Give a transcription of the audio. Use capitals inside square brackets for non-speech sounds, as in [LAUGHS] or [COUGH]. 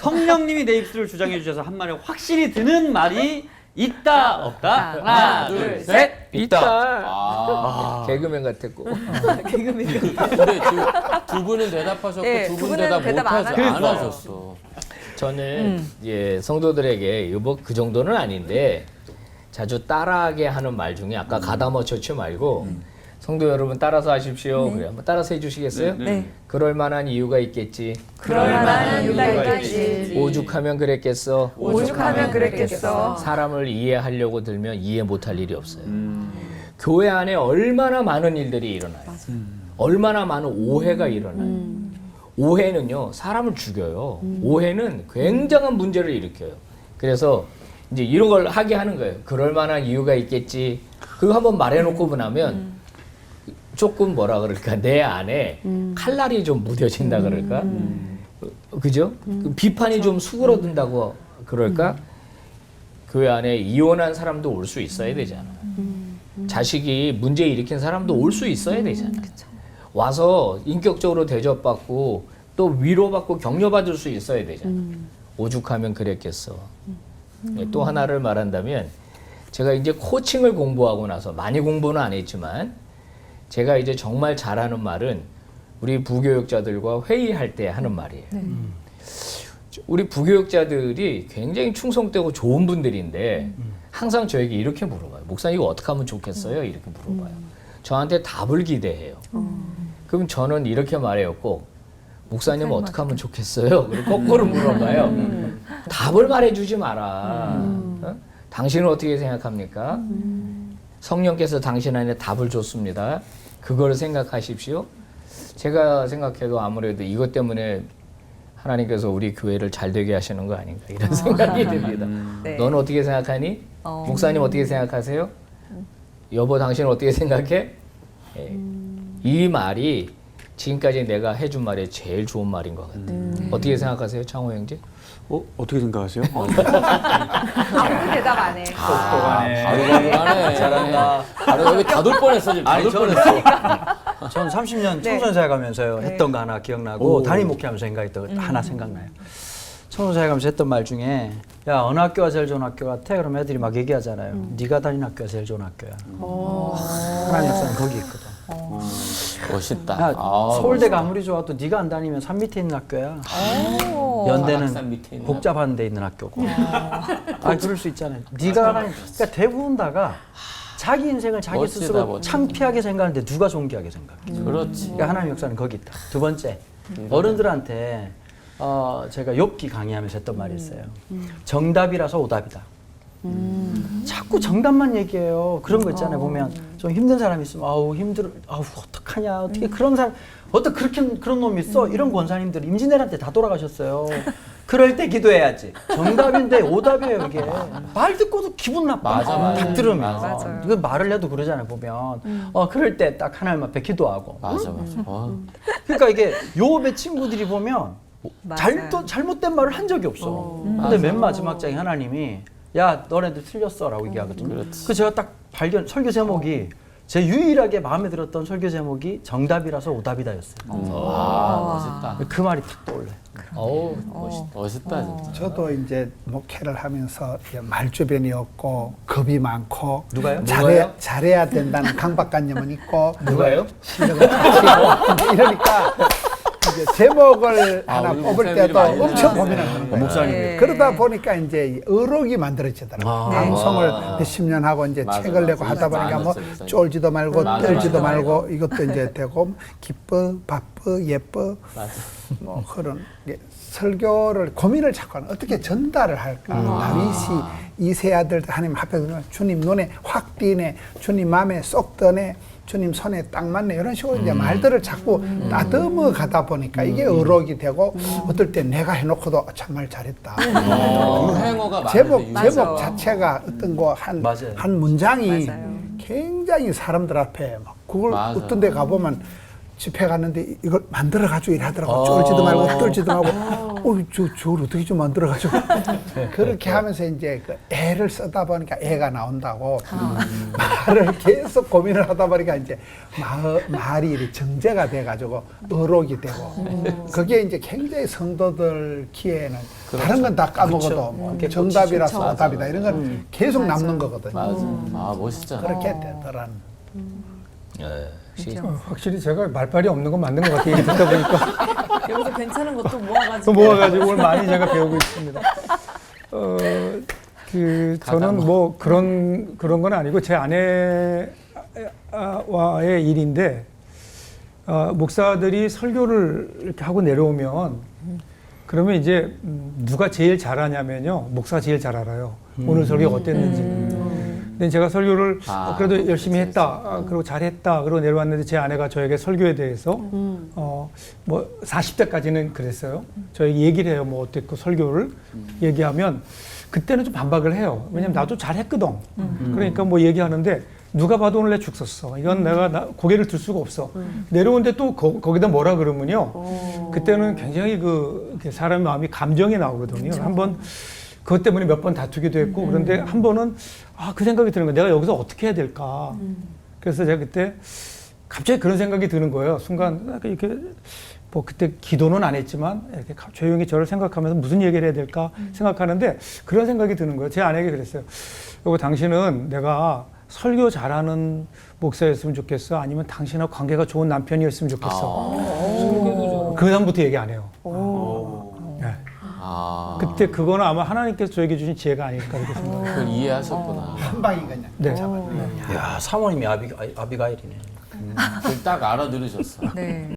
성령님이 내 입술을 주장해 주셔서 한 말에 확실히 드는 말이 있다 없다 하나 둘셋 있다. 아, [LAUGHS] 개그맨 같았고. [LAUGHS] 개그맨 근데 두, 두 분은 대답하셨고 네, 두두분 분은 대답 대답 안 못하지 안 하셨어요. 하셨어. 저는 예, 성도들에게 뭐그 정도는 아닌데 자주 따라하게 하는 말 중에 아까 가다머 처치 말고 성도 여러분 따라서 하십시오. 그래 한번 따라서 해주시겠어요? 네. 그럴 만한 이유가 있겠지. 그럴 만한 이유가 있겠지. 오죽하면 그랬겠어. 오죽하면 그랬겠어. 사람을 이해하려고 들면 이해 못할 일이 없어요. 교회 안에 얼마나 많은 일들이 일어나요. 얼마나 많은 오해가 일어나요. 오해는요 사람을 죽여요. 오해는 굉장한 문제를 일으켜요. 그래서 이제 이런 걸 하게 하는 거예요. 그럴 만한 이유가 있겠지. 그거 한번 말해놓고 나면 조금 뭐라 그럴까 내 안에 칼날이 좀 무뎌진다 그럴까. 어, 그죠? 그 비판이 좀 수그러든다고 그럴까? 교회 안에 이혼한 사람도 올 수 있어야 되잖아. 자식이 문제 일으킨 사람도 올 수 있어야 되잖아. 와서 인격적으로 대접받고 또 위로받고 격려받을 수 있어야 되잖아. 오죽하면 그랬겠어. 네, 또 하나를 말한다면 제가 이제 코칭을 공부하고 나서 많이 공부는 안 했지만 제가 이제 정말 잘하는 말은 우리 부교육자들과 회의할 때 하는 말이에요. 우리 부교육자들이 굉장히 충성되고 좋은 분들인데 항상 저에게 이렇게 물어봐요. 목사님 이거 어떻게 하면 좋겠어요? 이렇게 물어봐요. 저한테 답을 기대해요. 그럼 저는 이렇게 말해요. 꼭 목사님 어떻게 하면 좋겠어요? 그리고 거꾸로 물어봐요. 답을 말해주지 마라. 어? 당신은 어떻게 생각합니까? 성령께서 당신 안에 답을 줬습니다. 그걸 생각하십시오. 제가 생각해도 아무래도 이것 때문에 하나님께서 우리 교회를 잘 되게 하시는 거 아닌가 이런 생각이 듭니다. 네. 넌 어떻게 생각하니? 어. 목사님 어떻게 생각하세요? 여보 당신 어떻게 생각해? 예. 이 말이 지금까지 내가 해준 말에 제일 좋은 말인 것 같아요. 어떻게 생각하세요, 창호 형제? 어 어떻게 생각하세요? [LAUGHS] 아무도 대답 안 해. 똑똑하네. 바로 가능하네. [LAUGHS] 잘한다. 바로 여기 다둘 뻔했어 지금. 아니, 저는- 뻔했어. [LAUGHS] 전 30년 네. 청소년 사회 가면서요 네. 했던 거 하나 기억나고 담임 목회하면서 생각했던 거 하나 생각나요. 청소년 사회 가면서 했던 말 중에 야 어느 학교가 제일 좋은 학교 같아? 그럼 애들이 막 얘기하잖아요. 네가 다니는 학교가 제일 좋은 학교야. 하나님 역사는 거기 있거든. 멋있다. 야, 아, 서울대가 아무리 좋아도 네가 안 다니면 산 밑에 있는 학교야. 연대는 밑에 있는 복잡한 데 있는 학교고. 아 그럴 수 있잖아요. 네가 다니 그러니까 대부분 다가 자기 인생을 자기 멋지다, 스스로 멋지다. 창피하게 생각하는데 누가 존귀하게 생각해? 그렇지. 그러니까 하나님 역사는 거기 있다. 두 번째 어른들한테 어, 제가 욥기 강의하면서 했던 말이 있어요. 정답이라서 오답이다. 자꾸 정답만 얘기해요. 그런 거 있잖아요. 보면 좀 힘든 사람이 있으면 아우 힘들어, 아우 어떡하냐, 어떻게 그런 사람, 어떻게 그렇게 그런 놈이 있어? 이런 권사님들 임진왜란때 다 돌아가셨어요. 그럴 때 기도해야지. 정답인데 오답이에요 이게. [LAUGHS] 말 듣고도 기분 나빠. 맞아, 맞아. 딱 들으면. 맞아요. 이거 말을 해도 그러잖아요. 보면. 어 그럴 때 딱 하나님 앞에 기도하고. 맞아 맞아. 어. 그러니까 이게 요업의 친구들이 보면 맞아요. 잘도 잘못된 말을 한 적이 없어. 근데 맞아. 맨 마지막 장에 하나님이 야 너네들 틀렸어라고 얘기하거든요. 그렇지. 그 제가 딱 발견 설교 제목이 제 유일하게 마음에 들었던 설교 제목이 정답이라서 오답이다였어요. 아 멋있다. 그 말이 탁 떠올라요. 어우, 멋있다. 멋있다 진짜. 저도 이제 목회를 하면서 이제 말주변이 없고 겁이 많고 누가요? 잘해, 누가요? 잘해야 된다는 강박관념은 있고 누가요? 실력은 가지고 [LAUGHS] 이러니까 이제 제목을 [LAUGHS] 아, 하나 뽑을 때도 엄청. 고민을 하는 거예요. 목사님. 네. 그러다 보니까 이제 의록이 만들어지더라고요. 아. 방송을 와. 몇십 년 하고 이제 맞아, 책을 내고 맞아. 하다 보니까 뭐. 쫄지도 말고 맞아, 떨지도 맞아. 말고 이것도 이제 [LAUGHS] 되고 기뻐 바빠 예뻐 맞아. 뭐 그런 게 설교를 고민을 자꾸 하는 어떻게 전달을 할까 다윗이 이세 아들 하나님 앞에 주님 눈에 확 띄네 주님 마음에 쏙 드네 주님 손에 딱 맞네 이런 식으로 이제 말들을 자꾸 따듬어 가다 보니까 이게 의록이 되고 어떨 때 내가 해놓고도 정말 잘했다. 그 행어가 제목 많은데 제목. 자체가 어떤 거 한 맞아요. 한 문장이 맞아요. 굉장히 사람들 앞에 막 그걸 맞아. 어떤 데 가보면 집회 갔는데 이걸 만들어 가지고 일하더라고. 쫄지도 말고 뚫지도 말고. 어, 저 저걸 어떻게 좀 만들어 가지고. [LAUGHS] 그렇게 하면서 이제 그 애를 쓰다 보니까 애가 나온다고 말을 계속 고민을 하다 보니까 이제 말, 말이 이렇게 정제가 돼 가지고 어록이 되고. 그게 이제 굉장히 성도들 키에는 다른 건 다 까먹어도 뭐 정답이라서 오답이다 이런 건 계속 남는 거거든요. 맞아. 아 멋있잖아. 그렇게 되더란. 예. 시- 어, 확실히 제가 말빨이 없는 건 맞는 것 같아요. 얘기 듣다 보니까. [LAUGHS] 여기서 괜찮은 것도 모아가지고. 또 모아가지고 오늘 많이 제가 배우고 있습니다. 어, 그 저는 뭐 그런 그런 건 아니고 제 아내와의 일인데 어, 목사들이 설교를 이렇게 하고 내려오면 그러면 이제 음, 누가 제일 잘하냐면요 목사가 제일 잘 알아요. 오늘 설교가 어땠는지. 근데 제가 설교를 아, 어, 그래도 열심히 그렇지, 했다. 아, 그리고 잘했다. 그러고 내려왔는데 제 아내가 저에게 설교에 대해서 어, 뭐 40대까지는 그랬어요. 저에게 얘기를 해요. 뭐 어땠고 설교를 얘기하면 그때는 좀 반박을 해요. 왜냐면 나도 잘했거든. 그러니까 뭐 얘기하는데 누가 봐도 오늘 내죽 썼어. 이건 내가 나- 고개를 들 수가 없어. 내려오는데 또 거, 기다 뭐라 그러면요. 그때는 굉장히 그 이렇게 사람의 마음이 감정이 나오거든요. 한번 그것 때문에 몇 번 다투기도 했고 그런데 한 번은 아 그 생각이 드는 거예요. 내가 여기서 어떻게 해야 될까. 그래서 제가 그때 갑자기 그런 생각이 드는 거예요. 순간 약간 이렇게 뭐 그때 기도는 안 했지만 이렇게 가- 조용히 저를 생각하면서 무슨 얘기를 해야 될까 생각하는데 그런 생각이 드는 거예요. 제 아내에게 그랬어요. 여보 당신은 내가 설교 잘하는 목사였으면 좋겠어. 아니면 당신하고 관계가 좋은 남편이었으면 좋겠어. 그 다음부터 얘기 안 해요. 네. 아. 그때 그거는 아마 하나님께서 저에게 주신 지혜가 아닐까 이렇게 생각해요. 그걸 이해하셨구나. 한 방인 거냐. 네. 야 사모님이 아비, 아비가일이네. 그걸 딱 알아들으셨어. 네.